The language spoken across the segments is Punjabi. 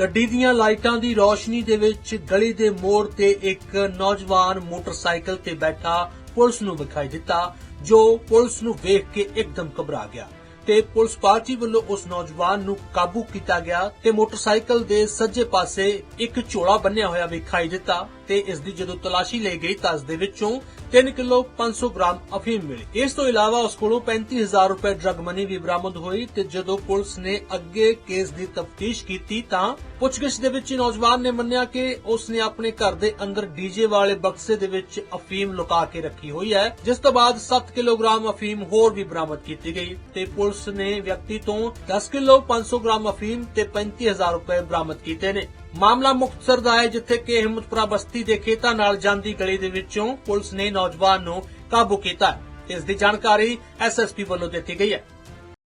ਗੱਡੀ ਦੀਆਂ ਲਾਈਟਾਂ ਦੀ ਰੋਸ਼ਨੀ ਦੇ ਵਿੱਚ ਗਲੀ ਦੇ ਮੋੜ ਤੇ ਇੱਕ ਨੌਜਵਾਨ ਮੋਟਰਸਾਈਕਲ ਤੇ ਬੈਠਾ ਪੁਲਿਸ ਨੂੰ ਵਿਖਾਈ ਦਿੱਤਾ, ਜੋ ਪੁਲਿਸ ਨੂੰ ਵੇਖ ਕੇ ਇੱਕਦਮ ਘਬਰਾ ਗਿਆ ਤੇ ਪੁਲਿਸ ਪਾਰਟੀ ਵੱਲੋਂ ਉਸ ਨੌਜਵਾਨ ਨੂੰ ਕਾਬੂ ਕੀਤਾ ਗਿਆ ਤੇ ਮੋਟਰਸਾਈਕਲ ਦੇ ਸੱਜੇ ਪਾਸੇ ਇੱਕ ਝੋਲਾ ਬੰਨਿਆ ਹੋਇਆ ਵਿਖਾਈ ਦਿੱਤਾ ਤੇ ਇਸ ਦੀ ਜਦੋਂ ਤਲਾਸ਼ੀ ਲਈ ਗਈ ਤਾਂ ਇਸ ਦੇ ਵਿੱਚੋਂ 3 ਕਿਲੋ 500 ਗ੍ਰਾਮ ਅਫੀਮ ਮਿਲੀ। ਇਸ ਤੋਂ ਇਲਾਵਾ ਉਸ ਕੋਲੋਂ 35000 ਰੁਪਏ ਡਰਗ ਮਨੀ ਵੀ ਬਰਾਮਦ ਹੋਈ ਤੇ ਜਦੋਂ ਪੁਲਿਸ ਨੇ ਅੱਗੇ ਕੇਸ ਦੀ ਤਫਤੀਸ਼ ਕੀਤੀ ਤਾਂ ਪੁੱਛਗਿੱਛ ਦੇ ਵਿੱਚ ਨੌਜਵਾਨ ਨੇ ਮੰਨਿਆ ਕਿ ਉਸ ਨੇ ਆਪਣੇ ਘਰ ਦੇ ਅੰਦਰ ਡੀਜੇ ਵਾਲੇ ਬਕਸੇ ਦੇ ਵਿੱਚ ਅਫੀਮ ਲੁਕਾ ਕੇ ਰੱਖੀ ਹੋਈ ਹੈ, ਜਿਸ ਤੋਂ ਬਾਅਦ 7 ਕਿਲੋਗ੍ਰਾਮ ਅਫੀਮ ਹੋਰ ਵੀ ਬਰਾਮਦ ਕੀਤੀ ਗਈ ਤੇ ਪੁਲਿਸ ਨੇ ਵਿਅਕਤੀ ਤੋਂ 10 ਕਿਲੋ 500 ਗ੍ਰਾਮ ਅਫੀਮ ਤੇ 35000 ਰੁਪਏ ਬਰਾਮਦ ਕੀਤੇ ਨੇ। ਮਾਮਲਾ ਮੁਕਤਸਰ ਦਾ ਹੈ, ਜਿੱਥੇ ਕਿ ਹਿੰਮਤਪੁਰਾ ਬਸਤੀ ਦੇ ਖੇਤਾਂ ਨਾਲ ਜਾਂਦੀ ਗਲੀ ਦੇ ਵਿੱਚੋਂ ਪੁਲਿਸ ਨੇ ਨੌਜਵਾਨ ਨੂੰ ਕਾਬੂ ਕੀਤਾ ਹੈ। ਇਸ ਦੀ ਜਾਣਕਾਰੀ ਐਸਐਸਪੀ ਵੱਲੋਂ ਦਿੱਤੀ ਗਈ ਹੈ।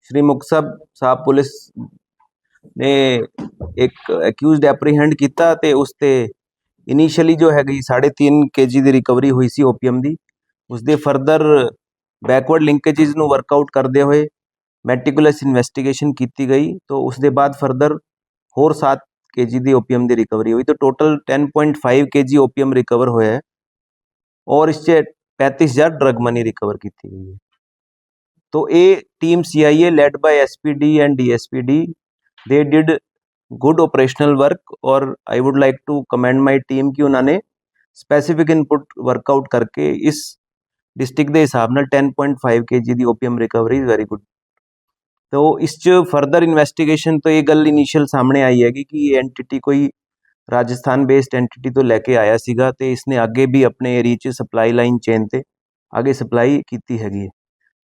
ਸ਼੍ਰੀ ਮੁਕਤਸਰ ਸਾਹਿਬ ਪੁਲਿਸ ਨੇ ਇੱਕ ਅਕਿਊਜ਼ਡ ਐਪਰੀਹੈਂਡ ਕੀਤਾ ਤੇ ਉਸ ਤੇ ਇਨੀਸ਼ੀਅਲੀ ਜੋ ਹੈਗੀ 3.5 ਕੇਜੀ ਦੀ ਰਿਕਵਰੀ ਹੋਈ ਸੀ ਓਪੀਐਮ ਦੀ। ਉਸ ਦੇ ਫਰਦਰ ਬੈਕਵਰਡ ਲਿੰਕੇजेस ਨੂੰ ਵਰਕਆਊਟ ਕਰਦੇ ਹੋਏ ਮੈਟੀਕੂਲਸ ਇਨਵੈਸਟੀਗੇਸ਼ਨ ਕੀਤੀ ਗਈ। ਤੋਂ ਉਸ ਦੇ ਬਾਅਦ ਫਰਦਰ ਹੋਰ 7 ਕੇਜੀ ਦੀ ਓਪੀਐਮ ਦੀ ਰਿਕਵਰੀ ਹੋਈ ਤਾਂ ਟੋਟਲ 10.5 ਕੇਜੀ ਓਪੀਐਮ ਰਿਕਵਰ ਹੋਇਆ ਹੈ ਔਰ ਇਸ 'ਚ 35000 ਡਰਗ ਮਨੀ ਰਿਕਵਰ ਕੀਤੀ ਗਈ ਹੈ तो ये team CIA led by SPD and DSPD they did good operational work और I would like to commend my team कि ਉਹਨਾਂ ਨੇ specific input workout ਕਰਕੇ ਇਸ ਡਿਸਟ੍ਰਿਕਟ ਦੇ ਹਿਸਾਬ ਨਾਲ 10.5 kg the OPM recovery is very good ਤੋ ਇਸ ਚ ਫਰਦਰ ਇਨਵੈਸਟੀਗੇਸ਼ਨ ਤੋਂ ਇਹ ਗੱਲ ਇਨੀਸ਼ੀਅਲ ਸਾਹਮਣੇ ਆਈ ਹੈਗੀ ਕਿ ਇਹ ਐਂਟੀਟੀ ਕੋਈ ਰਾਜਸਥਾਨ ਬੇਸਡ ਐਂਟੀਟੀ ਤੋਂ ਲੈ ਕੇ ਆਇਆ ਸੀਗਾ ਤੇ ਇਸਨੇ ਅੱਗੇ ਵੀ ਆਪਣੇ ਏਰੀਆ 'ਚ ਸਪਲਾਈ ਲਾਈਨ ਚੇਨ ਤੇ ਅੱਗੇ ਸਪਲਾਈ ਕੀਤੀ ਹੈਗੀ ਹੈ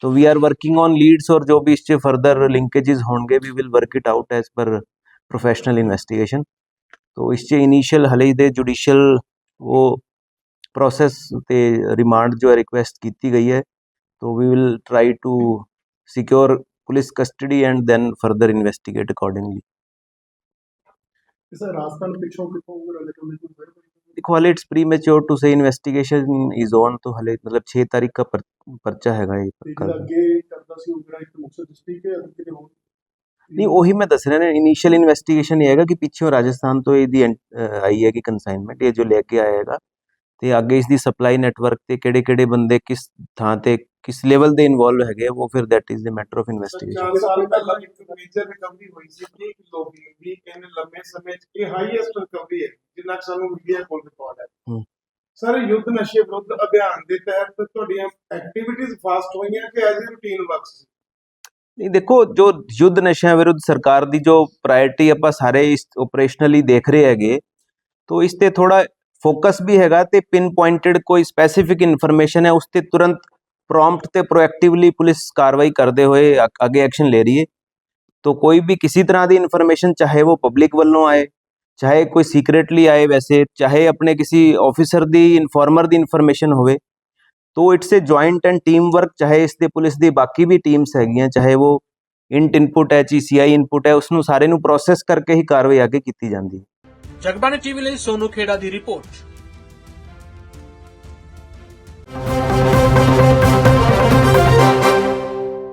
तो we are working on leads और जो भी इससे फर्दर लिंकेजेस होंगे we will work it out as per professional investigation तो इससे इनिशियल हले ਦੇ ਜੁਡੀਸ਼ੀਅਲ ਉਹ ਪ੍ਰੋਸੈਸ ਤੇ ਰਿਮਾਂਡ ਜੋ ਹੈ ਰਿਕੁਐਸਟ ਕੀਤੀ ਗਈ ਹੈ तो we will try to secure police custody and then further investigate accordingly sir Rajasthan ਪਿੱਛੋਂ ਕਿੱਥੋਂ ਰਿਲੇਟਿਵ ਕੋਈ ਫਿਰ देखो हले it's premature to say investigation is on तो हले मतलब 6 तारीख का पर, पर्चा हैगा ये ਤੇ कल ਜਿਹੜਾ ਅੱਗੇ ਕਰਦਾ ਸੀ ਉਹ ਜਿਹੜਾ ਇੱਕ ਮੁਕਤਸਰ ਡਿਸਟ੍ਰਿਕਟ ਹੈ ਅੱਗੇ ਕਿਤੇ ਹੋਰ ਨਹੀਂ ਉਹੀ ਮੈਂ ਦੱਸ ਰਿਹਾ ਨਾ ਇਨੀਸ਼ੀਅਲ ਇਨਵੈਸਟੀਗੇਸ਼ਨ ਇਹ ਹੈਗਾ ਕਿ ਪਿੱਛੋਂ ਰਾਜਸਥਾਨ ਤੋਂ ਇਹਦੀ ਐਂ- ਅਹ ਆਈ ਹੈ ਕਿ ਕਨਸਾਈਨਮੈਂਟ ਇਹ ਜੋ ਲੈ ਕੇ ਆਇਆ ਹੈਗਾ ਤੇ ਅੱਗੇ ਇਸ ਦੀ ਸਪਲਾਈ ਨੈਟਵਰਕ ਤੇ ਕਿਹੜੇ ਕਿਹੜੇ ਬੰਦੇ ਕਿਸ ਥਾਂ ਤੇ ਕਿਸ ਲੈਵਲ ਦੇ ਇਨਵੋਲਵ ਹੈਗੇ ਉਹ ਫਿਰ that is the matter of investigation ਚਾਰ ਸਾਲ ਪਹਿਲਾਂ ਇੱਕ ਮੇਜਰ ਰਿਕਵਰੀ ਹੋਈ ਸੀ 30 ਕਿਲੋ ਦੀ ਵੀ ਇਹਨੇ ਲੰਮੇ ਸਮੇਂ 'ਚ ਇਹ ਹਾਈਐਸਟ ਰਿਕਵਰੀ ਹੈ ਜਿੰਨਾ ਕੁ ਸਾਨੂੰ ਮੀਡੀਆ ਕੋਲ ਰਿਪੋਰਟ ਹੈ ਹੂੰ। ਸਰ ਯੁੱਧ ਨਸ਼ੇ ਵਿਰੁੱਧ ਅਭਿਆਨ ਦੇ ਤਹਿਤ ਤੁਹਾਡੀਆਂ ਐਕਟੀਵਿਟੀਜ਼ ਫਾਸਟ ਹੋਈਆਂ ਕਿ ਐਜ਼ ਰੂਟੀਨ ਵਰਕ ਸੀ ਨਹੀਂ ਦੇਖੋ ਜੋ ਯੁੱਧ ਨਸ਼ਿਆਂ ਵਿਰੁੱਧ ਸਰਕਾਰ ਦੀ ਜੋ ਪ੍ਰਾਇੋਰਟੀ ਆਪਾਂ ਸਾਰੇ ਇਸ ਆਪਰੇਸ਼ਨਲੀ ਦੇਖ ਰਹੇ ਹੈਗੇ ਤੋਂ ਇਸ ਤੇ ਥੋੜਾ ਫੋਕਸ ਵੀ ਹੈਗਾ ਤੇ ਪਿਨ ਪੁਆਇੰਟਡ ਕੋਈ ਸਪੈਸੀਫਿਕ ਇਨਫੋਰਮੇਸ਼ਨ ਹੈ ਉਸ ਤੇ ਤੁਰੰਤ ਪ੍ਰੋਮਪਟ ਤੇ ਪ੍ਰੋਐਕਟਿਵਲੀ ਪੁਲਿਸ ਕਾਰਵਾਈ ਕਰਦੇ ਹੋਏ ਅ- ਅੱਗੇ ਐਕਸ਼ਨ ਲੈ ਰਹੀ ਹੈ तो कोई भी किसी तरह की इन्फॉर्मेशन चाहे वो पब्लिक वालों आए चाहे कोई सीक्रेटली आए वैसे चाहे अपने किसी ऑफिसर ਦੀ ਇਨਫੋਰਮਰ ਦੀ ਇਨਫੋਰਮੇਸ਼ਨ ਹੋਵੇ तो it's a joint and team work ਚਾਹੇ ਇਸ ਦੇ ਪੁਲਿਸ ਦੀ ਬਾਕੀ ਵੀ ਟੀਮਸ ਹੈਗੀਆਂ ਚਾਹੇ ਉਹ ਇੰਟ ਇਨਪੁਟ ਹੈ ਜੀਸੀਆਈ ਇਨਪੁਟ ਹੈ ਉਸ ਨੂੰ ਸਾਰੇ ਨੂੰ ਪ੍ਰੋਸੈਸ ਕਰਕੇ ਹੀ ਕਾਰਵਾਈ ਅੱਗੇ ਕੀਤੀ ਜਾਂਦੀ ਹੈ ਜਗਬਾਣੀ ਟੀਵੀ ਲਈ ਸੋਨੂ ਖੇੜਾ ਦੀ ਰਿਪੋਰਟ